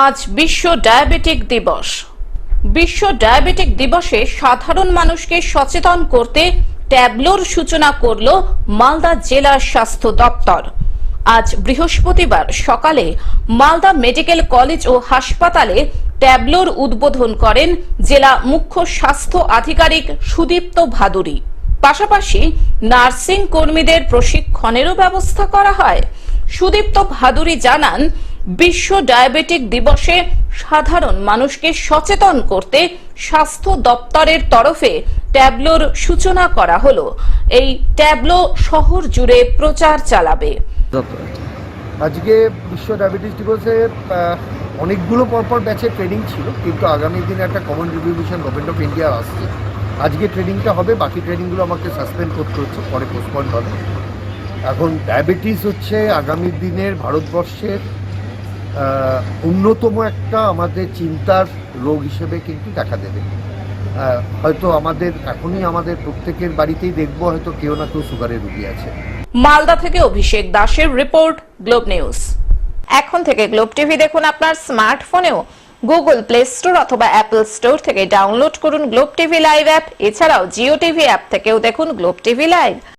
আজ বিশ্ব ডায়াবেটিক দিবস। বিশ্ব ডায়াবেটিক দিবসে সাধারণ মানুষকে সচেতন করতে ট্যাবলোর সূচনা করল মালদা জেলা স্বাস্থ্য দপ্তর। আজ বৃহস্পতিবার সকালে মালদা মেডিকেল কলেজ ও হাসপাতালে ট্যাবলোর উদ্বোধন করেন জেলা মুখ্য স্বাস্থ্য আধিকারিক সুদীপ্ত ভাদুরী। পাশাপাশি নার্সিং কর্মীদের প্রশিক্ষণেরও ব্যবস্থা করা হয়। সুদীপ্ত ভাদুরী জানান বিশ্ব ডায়াবেটিক দিবসে সাধারণ মানুষকে সচেতন করতে স্বাস্থ্য দপ্তরের তরফে ট্যাবলোর সূচনা করা হলো। এই ট্যাবলো শহর জুড়ে প্রচার চালাবে। আজকে বিশ্ব ডায়াবেটিস দিবসে অনেকগুলো পরপর ব্যাচে ট্রেনিং ছিল, কিন্তু আগামী দিনে একটা common review mission government of India আসছে। আজকে ট্রেনিংটা হবে, বাকি ট্রেনিংগুলো আমাকে সাসপেন্ড করতে হচ্ছে, পরে পোস্টপন্ড হবে। এখন ডায়াবেটিস হচ্ছে আগামী দিনের ভারতবর্ষের অন্যতম একটা আমাদের চিন্তার রোগ হিসেবে কিন্তু দেখা দেবে। হয়তো আমাদের, এখনই আমাদের প্রত্যেকের বাড়িতেই দেখব, হয়তো কেউ না কেউ সুগারের রুগী আছে। মালদা থেকে অভিষেক দাসের রিপোর্ট, গ্লোব নিউজ। এখন থেকে গ্লোব টিভি দেখুন আপনার স্মার্টফোনেও। গুগল প্লে স্টোর অথবা অ্যাপল স্টোর থেকে ডাউনলোড করুন গ্লোব টিভি লাইভ অ্যাপ। এছাড়াও জিও টিভি অ্যাপ থেকেও দেখুন গ্লোব টিভি লাইভ।